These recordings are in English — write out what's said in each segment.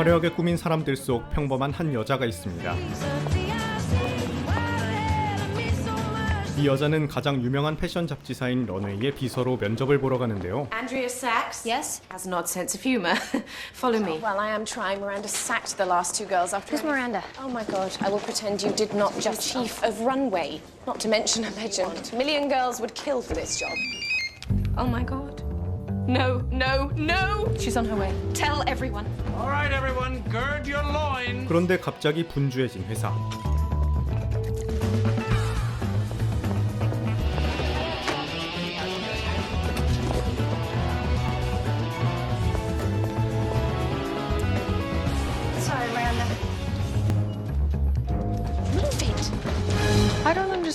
화려하게 꾸민 사람들 속 평범한 한 여자가 있습니다. 이 여자는 가장 유명한 패션 잡지사인 런웨이의 비서로 면접을 보러 가는데요. Andrea Sachs. Yes? Has an odd sense of humour. Follow me. Well, I am trying. Miranda sacked the last two girls after. Who's Miranda? Oh my god, I will pretend you did not just chief of runway. Not to mention a legend. A million girls would kill for this job. Oh my god. No, no, no! She's on her way. Tell everyone. All right, everyone, gird your loins. 그런데 갑자기 분주해진 회사.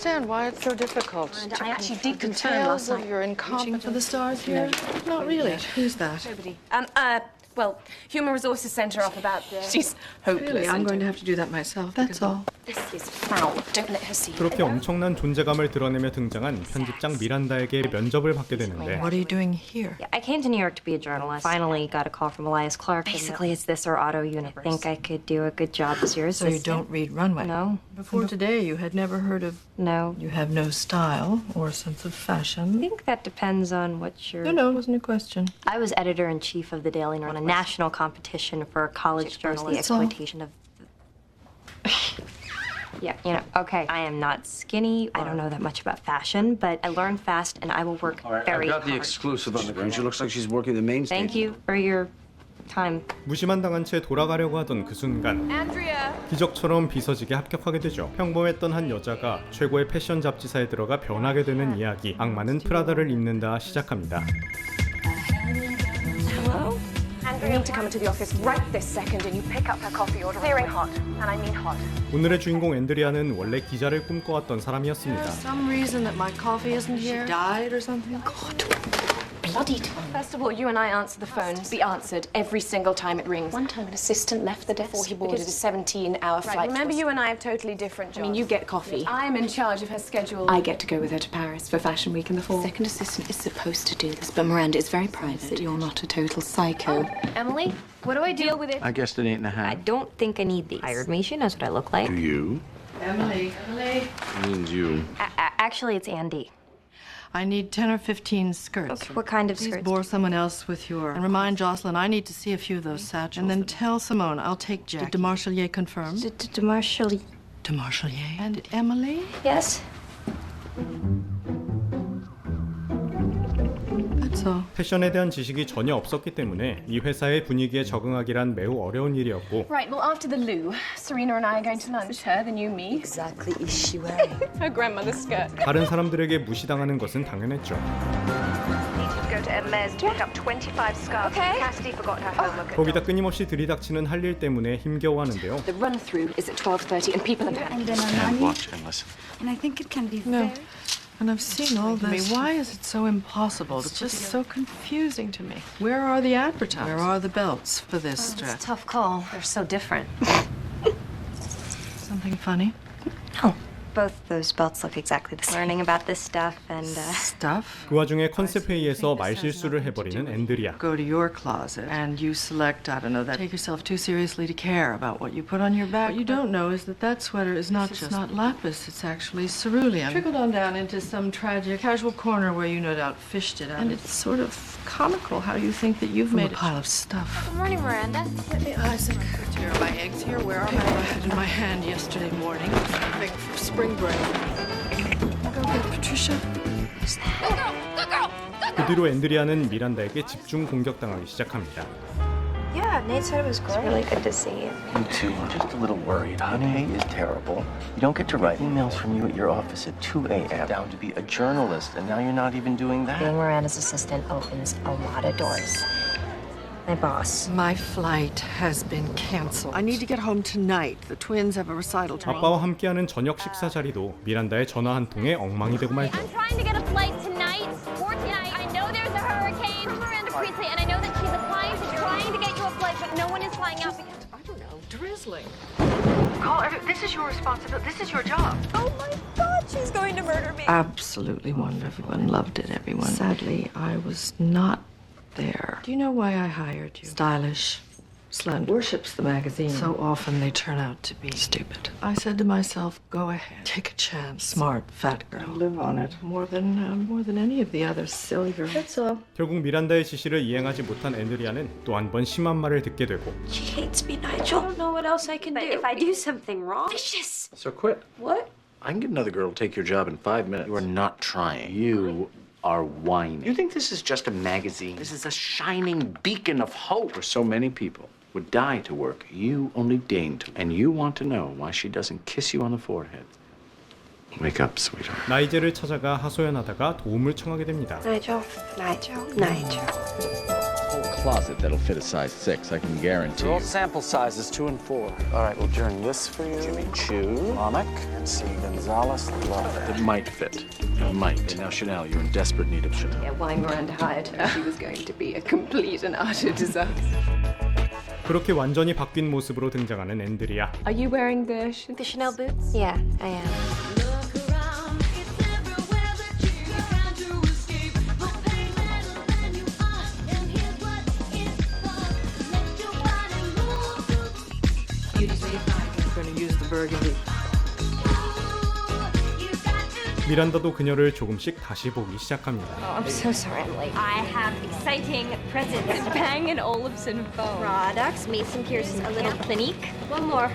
understand why it's so difficult. I actually did The confirm tales last of night. your incompetence for the stars here? Not really. Who's that? Nobody. Um, uh, well, Human Resources Centre up about the... She's hopeless. Really, I'm and- going to have to do that myself. That's all. This is foul. Don't let her see you. 그렇게 엄청난 존재감을 드러내며 등장한 편집장 미란다에게 면접을 받게 되는데 What are you doing here? Yeah, I came to New York to be a journalist. Finally got a call from Elias Clark. Basically, it's this or Auto Universe. I think I could do a good job as your So you assistant. don't read runway? No, Before today, you had never heard of. no. You have no style or sense of fashion. I think that depends on what you're. No, no, it wasn't a question. I was editor in chief of the Daily North, on a national competition for college journalists. The That's all. exploitation of. yeah, you know. Okay, I am not skinny. I don't know that much about fashion, but I learn fast, and I will work All right, very I've got the hard. exclusive on the ground. She looks like she's working the main stage. Thank you for your time. 무심한 당한 채 돌아가려고 하던 그 순간 Andrea! 기적처럼 비서직에 합격하게 되죠. 평범했던 한 여자가 최고의 패션 잡지사에 들어가 변하게 되는 이야기. 악마는 프라다를 입는다 시작합니다. You need to come into the office right this second and you pick up her coffee order. Clearing hot. And I mean hot. 오늘의 주인공 앤드리아는 원래 기자를 꿈꿔왔던 사람이었습니다. Some reason that my coffee isn't here? She died or something? Bloody time. First of all, you and I answer the phones. Be answered every single time it rings. One time an assistant left the desk before he boarded a 17-hour flight. remember you and I have totally different I mean, you get coffee. I'm in charge of her schedule. I get to go with her to Paris for Fashion Week in the fall. Second assistant is supposed to do this, but Miranda is very private you're not a total psycho. Oh, Emily, what do I? Deal with it. I guessed an eight and a I half. don't think I need these. Hired me. She knows what I look like. Do you? Emily. Emily. Means you. A- a- actually, it's Andy. I need 10 or 15 skirts. What kind of Please skirts? bore someone else with your. And remind Jocelyn I need to see a few of those satchels. And then tell Simone I'll take Jack. Did de Marchelier confirm? D- d- d- Marshall. De Marchelier. And Emily? Yes. All. 패션에 대한 지식이 전혀 없었기 때문에 이 회사의 분위기에 적응하기란 매우 어려운 일이었고 Right, well, after the loo, Serena and I are going to lunch. Her, the new me. Exactly is she wearing? Her grandmother's skirt. 다른 사람들에게 무시당하는 것은 당연했죠. go to Hermes to pick up 25 scarves. Okay. Cassidy forgot her homework 거기다 끊임없이 들이닥치는 할 일 때문에 힘겨워하는데요. The run-through is at 12.30 and people are. And watch and listen. And I think it can be very And I've seen all this. Why is it so impossible? It's just so confusing to me. Where are the advertisements? Where are the belts for this oh, It's a dress? tough call. They're so different. Something funny? No. Both those belts look exactly the same. Learning about this stuff and uh, Stuff? 그 와중에 컨셉 회의에서 말실수를 해버리는 앤드리아. Go to your closet and you select, I don't know, that take yourself too seriously to care about what you put on your back. What you don't know is that that sweater is not just not lapis, it's actually cerulean. Trickled on down into some tragic casual corner where you no doubt fished it out. And it's sort of comical how you think that you've made a pile of stuff. Good morning, Miranda. Hey, Isaac, here are my eggs here. Where are my? I had in my hand yesterday morning. Big for spring break. Go get Patricia. 그 뒤로 앤드리아는 미란다에게 집중 공격당하기 시작합니다. yeah, Nate said it was great. Really good to see you. You too. I'm just a little worried. Honey is terrible. You don't get to write emails from you at your office at 2 a.m. Down to be a journalist, and now you're not even doing Being that. Miranda's assistant opens a lot of doors. My boss. My flight has been canceled. I need to get home tonight. The twins have a recital tomorrow. 아빠와 함께하는 저녁 식사 자리도 미란다의 전화 한 통에 엉망이 되고 말죠. I'm trying to get a flight tonight or tonight. I know there's a hurricane from Miranda Priestley, and I know that she's applying. She's trying to get you a flight, but no one is flying out because. I don't know, drizzling. Call every- This is your responsibility. This is your job. Oh my God, she's going to murder me. Absolutely wonderful. Everyone loved it, everyone. Sadly, I was not there. Do you know why I hired you? Stylish, slender, worships the magazine. So often they turn out to be stupid. I said to myself, go ahead, take a chance. Smart, fat girl. Live on it. More than, uh, more than any of the other silly girls. That's all. 결국 미란다의 지시를 이행하지 못한 앤드리아는 또 한 번 심한 말을 듣게 되고 She hates me, Nigel. I don't know what else I can do. If I do something wrong, vicious. So quit. What? I can get another girl to take your job in five minutes. You are not trying. You are whining. You think this is just a magazine? This is a shining beacon of hope where so many people would die to work. You only deign to. And you want to know why she doesn't kiss you on the forehead. Wake up, sweetheart. 나이젤을 찾아가 하소연하다가 도움을 청하게 됩니다. Nigel, Nigel, Nigel. whole closet that'll fit a size six. I can guarantee. They're all you. sample sizes, two and four. All right, we'll journey this for you. Jimmy Choo, Momic, and C. Gonzalez. Love it. It might fit. It might. And now, Chanel, you're in desperate need of Chanel. Yeah, why Miranda hired her. She was going to be a complete and utter disaster. 그렇게 완전히 바뀐 모습으로 등장하는 앤드리아. Are you wearing the, sh- The Chanel boots? Yeah, I am. The burgundy. 미란다도 그녀를 조금씩 다시 보기 시작합니다. Oh, I'm so sorry I'm late. I have exciting presents. Bang and Olufsen phone. Products, Mason Pearson's A Little Clinique. One more.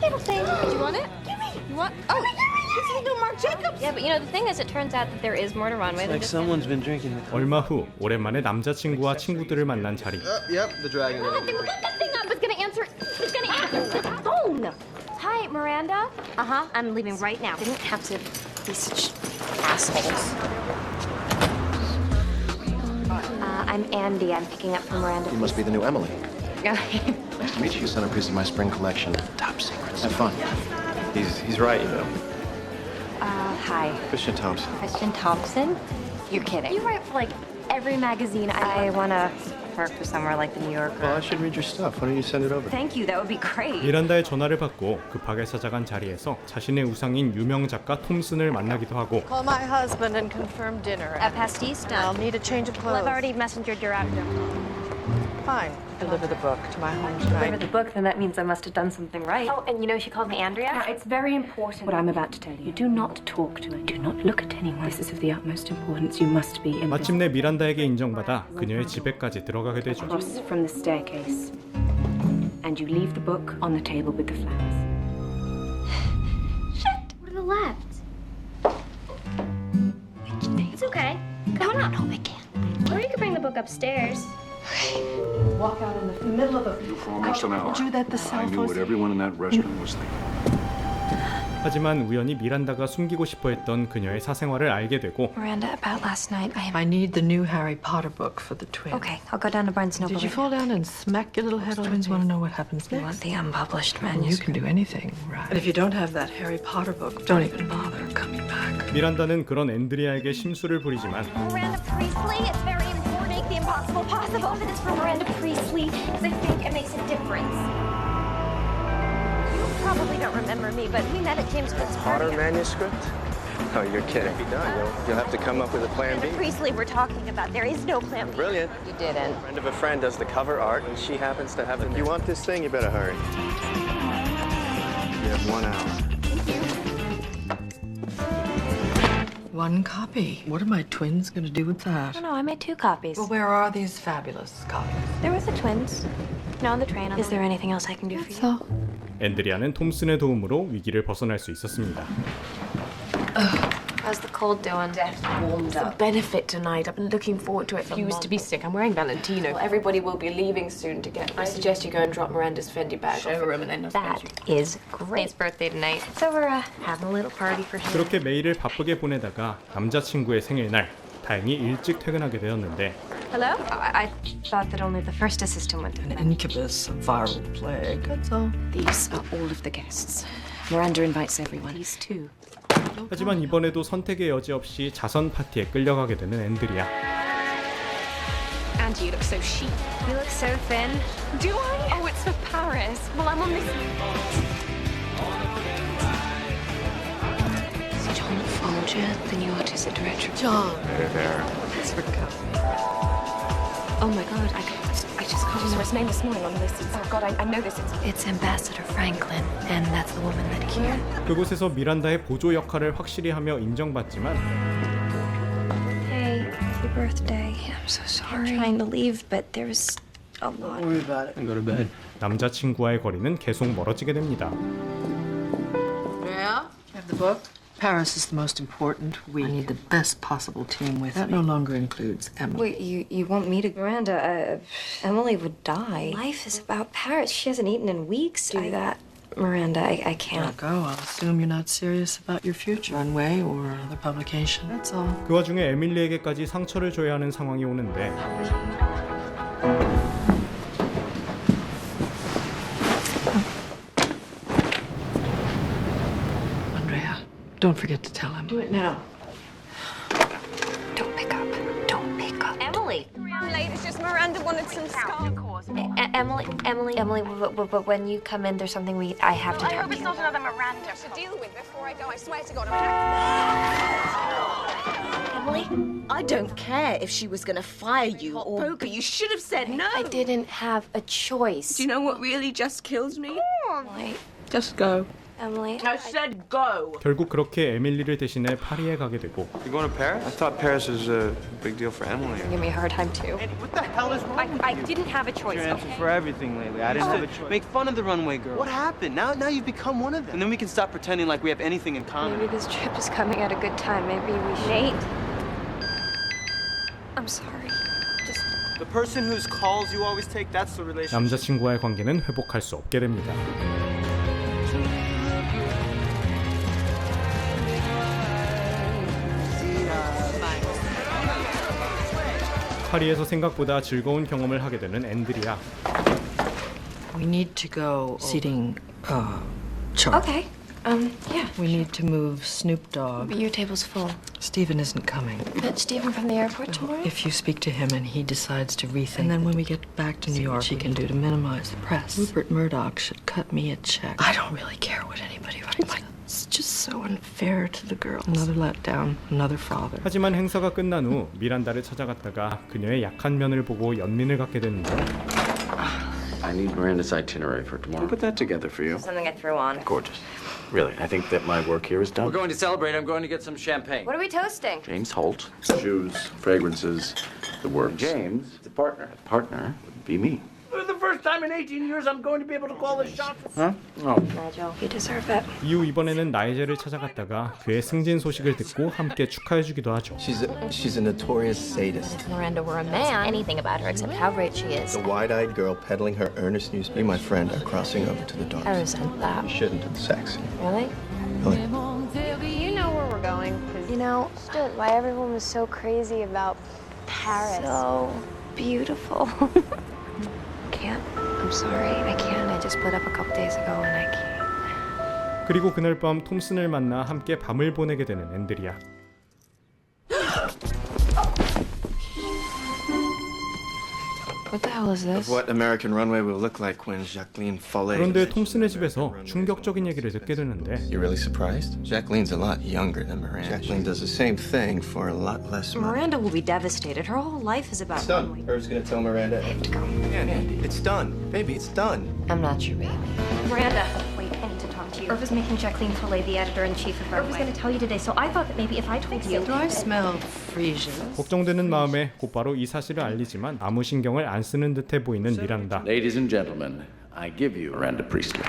Little thing. Do you want it? You want? Oh, this is new Marc Jacobs. Yeah, but you know, the thing is, it turns out that there is more to runway than just someone's been drinking the 얼마 후 오랜만에 남자친구와 친구들을 만난 ja리. Yep, the dragon. I think that thing I was gonna answer. Was gonna answer the phone. Hi, Miranda. Uh huh. I'm leaving right now. Didn't have to be such assholes. Uh, I'm Andy. I'm picking up from Miranda. You must be the new Emily. Yeah. Nice to meet you. Centerpiece of my spring collection. Top secrets. Have fun. He's he's right, you know. Uh, hi. Christian Thompson. Christian Thompson? You're kidding. You write for like every magazine I. I wanna work for somewhere like the New Yorker. Well, I should read your stuff. Why don't you send it over? Thank you. That would be great. 미란다의 전화를 받고 급하게 찾아간 자리에서 자신의 우상인 유명 작가 톰슨을 만나기도 하고 Call my husband and confirm dinner. At Pastis I'll done. need a change of Well, clothes. I've already messengered your actor. Fine. Deliver the book to my home Deliver tonight. the book, then that means I must have done something right. Oh, and you know she called me Andrea. Now, it's very important what I'm about to tell you. Do not talk to her. Do not look at anyone. This is of the utmost importance. You must be in 마침내 미란다에게 인정받아 그녀의 집에까지 들어가게 되죠. across from the staircase. And you leave the book on the table with the flowers. To the left. It's okay. Come on up. No, I can't. Or you could bring the book upstairs. Walk out in the middle of a. For almost an hour, told you that the cell I knew what phone. everyone in that restaurant was thinking. 하지만 우연히 미란다가 숨기고 싶어 했던 그녀의 사생활을 알게 되고 Miranda, about last night, I am. I need the new Harry Potter book for the twins. Okay, I'll go down to Barnes Noble. Did you fall down and smack your little head on Twins want to know what happens You next? want the unpublished And you manuscript? can do anything, right? But if you don't have that Harry Potter book, don't even bother coming back. 미란다는 그런 앤드리아에게 심술을 부리지만 Miranda Priestley, it's very the impossible possible. But it's for Miranda Priestley because I think it makes a difference. You probably don't remember me, but we met at James Cook's party. manuscript? Oh, you're kidding. Be done. You'll, you'll have to come up with a plan B. Miranda Priestley we're talking about. There is no plan B. Brilliant. You didn't. A friend of a friend does the cover art, and she happens to have it. If you want this thing, you better hurry. You have one hour. One copy. What are my twins going to do with that? Oh, no, I made two copies. Well, where are these fabulous copies? There was the twins. No, on the train. Is there anything else I can do for you? So, 앤드리아는 톰슨의 도움으로 위기를 벗어날 수 있었습니다. How's the cold doing? Warmed up. benefit tonight. I've been looking forward to it. If you used to be sick, I'm wearing Valentino. Well, everybody will be leaving soon to get. I suggest you go and drop Miranda's Fendi bag off her room and then. That is great. It's birthday tonight. So we're uh, having a little party for him. 그렇게 매일을 바쁘게 보내다가 남자친구의 생일날 다행히 일찍 퇴근하게 되었는데 Hello? I, I thought that only the first assistant went to an incubus, a viral plague. That's all. These are all of the guests. Miranda invites everyone. These two. 하지만 이번에도 선택의 여지 없이 자선 파티에 끌려가게 되는 앤드리아. Angie, you look so chic. You look so thin. Do I? Oh, it's for Paris. Well, I'm on this. John Folger, the new artistic director. John. There, there. It's for. Oh my god, I, I I just got his first name this morning on the list. Oh God, I, I know this. It's, It's Ambassador Franklin, and that's the woman that killed. 그곳에서 미란다의 보조 역할을 확실히 하며 인정받지만 Hey, happy birthday. I'm so sorry. I'm trying to leave, but there's a lot. worry about it. Go to bed. 남자친구와의 거리는 계속 멀어지게 됩니다. Yeah? Have the book? Paris is the most important week. I need the best possible team with that me. That no longer includes Emily. Wait, you, you want me to? Miranda, uh, Emily would die. Life is about Paris. She hasn't eaten in weeks. Do that. Miranda, I, I can't. go. I'll assume you're not serious about your future. Runway or another publication. That's all. 그 와중에 에밀리에게까지 상처를 줘야 하는 상황이 오는데 Don't forget to tell him. Do it now. Don't pick up. Don't pick up. Emily. Late, it's just Miranda wanted some scarf. E- Emily, Emily, Emily. But, but, but when you come in, there's something we I have to I hope to it's you. not another Miranda. To deal with before I go, I swear to God. I'm Emily, I don't care if she was going to fire you or poker. You should have said no. I didn't have a choice. Do you know what really just kills me? Emily, Just go. Emily. I said go. 결국 그렇게 에밀리를 대신해 파리에 가게 되고 You going to Paris? I thought Paris was a big deal for Emily. Give me a hard time too. What the hell is wrong I, I didn't have a choice. Your answer for everything lately. I didn't have a choice. Make fun of the runway girl. What happened? Now, now you've become one of them. And then we can stop pretending like we have anything in common. Maybe this trip is coming at a good time. Maybe we should. Nate. I'm sorry. Just The person whose calls you always take, that's the relationship. 남자친구와의 관계는 회복할 수 없게 됩니다. 파리에서 생각보다 즐거운 경험을 하게 되는 앤드리아. We need to go seating uh, chart. okay. Um, yeah. We need to move Snoop Dogg. But your table's full. Stephen isn't coming. Fetch Stephen from the airport tomorrow. If you speak to him and he decides to rethink, and then when we get back to New York, she can do to minimize the press. Rupert Murdoch should cut me a check. I don't really care what anybody writes. It's just so unfair to the girl. Another letdown. Another father. 하지만 행사가 끝난 후 미란다를 찾아갔다가 그녀의 약한 면을 보고 연민을 갖게 되는데 I need Miranda's itinerary for tomorrow. Put that together for you. Something I threw on. Gorgeous. Really, I think that my work here is done. We're going to celebrate. I'm going to get some champagne. What are we toasting? James Holt, shoes, fragrances, the works. James, the partner. The partner would be me. For the first time in 18 years, I'm going to be able to call the shots. Huh? Oh. Nigel, you deserve it. 이후 이번에는 나이젤을 찾아갔다가 그의 승진 소식을 듣고 함께 축하해주기도 하죠. She's a, she's a notorious sadist. If Miranda were a man, anything about her except how great she is. The wide-eyed girl peddling her earnest news. You, my friend, are crossing over to the dark I side. resent that. You shouldn't. It's sexy. Really? Really. You know where we're going. You know, understood why everyone was so crazy about Paris. So beautiful. 그리고 그날 밤 톰슨을 만나 함께 밤을 보내게 되는 앤드리아. What the hell is this? Of what American runway will look like when Jacqueline Follet. 그런데 톰슨의 집에서 충격적인 얘기를 듣게 되는데 You really surprised? Jacqueline's a lot younger than Miranda. Jacqueline does the same thing for a lot less money. Miranda will be devastated. Her whole life is about It's done. Irv's gonna tell Miranda. I have to go. Yeah, Andy, it's done. Baby, it's done. I'm not your baby. Miranda, wait, I need to talk to you. Irv is making Jacqueline Foley the editor-in-chief of Irv was going to tell you today, so I thought that maybe if I told you... Do I smell freesian? 걱정되는 마음에 곧바로 이 사실을 알리지만 아무 신경을 안 쓰는 듯해 보이는 미란다. Ladies and gentlemen, I give you Miranda Priestley.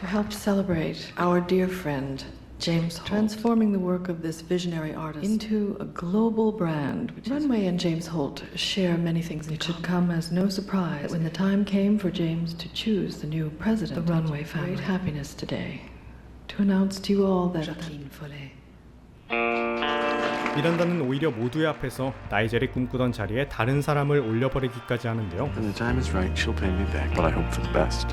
To help celebrate our dear friend, James Holt, transforming the work of this visionary artist into a global brand. Which Runway and James Holt share many things. It should come as no surprise that when the time came for James to choose the new president, the Runway family, great happiness today to announce to you all that Jacqueline Follet. 미란다는 오히려 모두의 앞에서 나이젤이 꿈꾸던 자리에 다른 사람을 올려버리기까지 하는데요. When the time is right, she'll pay me back, but I hope for the best.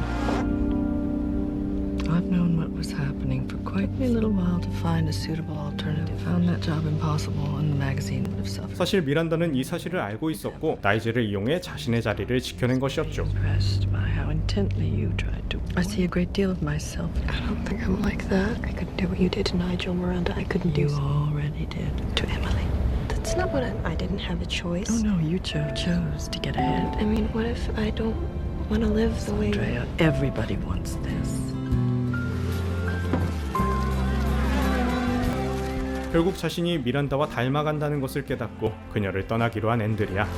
I've known what was happening for quite a little while to find a suitable alternative. Found that job impossible, and the magazine would have suffered. 사실 미란다는 이 사실을 알고 있었고 나이젤을 이용해 자신의 자리를 지켜낸 것이었죠. Impressed by how intently you tried to. I see a great deal of myself. I don't think I'm like that. I couldn't do what you did to Nigel Miranda. I couldn't do. You already did to Emily. That's It's not what I, I didn't have a choice. Oh no, you cho- chose to get ahead. I mean, what if I don't want to live the way Andrea, everybody wants this. 결국 자신이 미란다와 닮아간다는 것을 깨닫고 그녀를 떠나기로 한 앤드리아.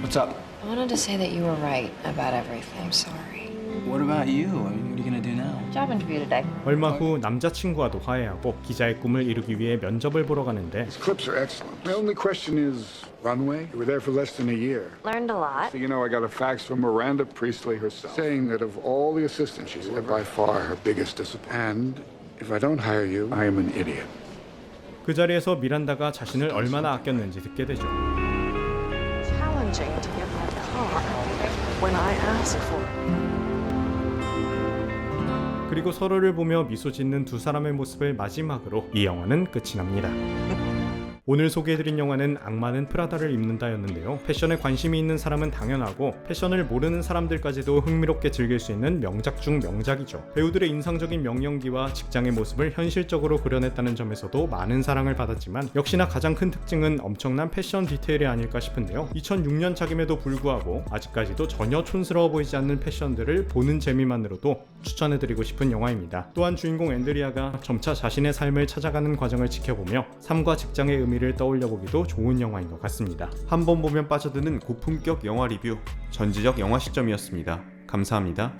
What's up? I wanted to say that you were right about everything. I'm sorry. What about you? I mean, what are you gonna do now? Job interview today. 얼마 후 남자친구와도 화해하고 기자의 꿈을 이루기 위해 면접을 보러 가는데 These clips are excellent. My only question is runway. You were there for less than a year. Learned a lot. So, you know, I got a fax from Miranda Priestley herself saying that of all the assistants she's by far her biggest disappointment. And if I don't hire you, I am an idiot. 그 자리에서 미란다가 자신을 얼마나 아꼈는지 듣게 되죠. Challenging to get my car when I ask for it. 그리고 서로를 보며 미소 짓는 두 사람의 모습을 마지막으로 이 영화는 끝이 납니다. 오늘 소개해드린 영화는 악마는 프라다를 입는다였는데요. 패션에 관심이 있는 사람은 당연하고 패션을 모르는 사람들까지도 흥미롭게 즐길 수 있는 명작 중 명작이죠. 배우들의 인상적인 명령기와 직장의 모습을 현실적으로 그려냈다는 점에서도 많은 사랑을 받았지만 역시나 가장 큰 특징은 엄청난 패션 디테일이 아닐까 싶은데요. 2006년 작임에도 불구하고 아직까지도 전혀 촌스러워 보이지 않는 패션들을 보는 재미만으로도 추천해드리고 싶은 영화입니다. 또한 주인공 앤드리아가 점차 자신의 삶을 찾아가는 과정을 지켜보며 삶과 직장의 의미를 떠올려 보기도 좋은 영화인 것 같습니다. 한 번 보면 빠져드는 고품격 영화 리뷰 전지적 영화 시점이었습니다. 감사합니다.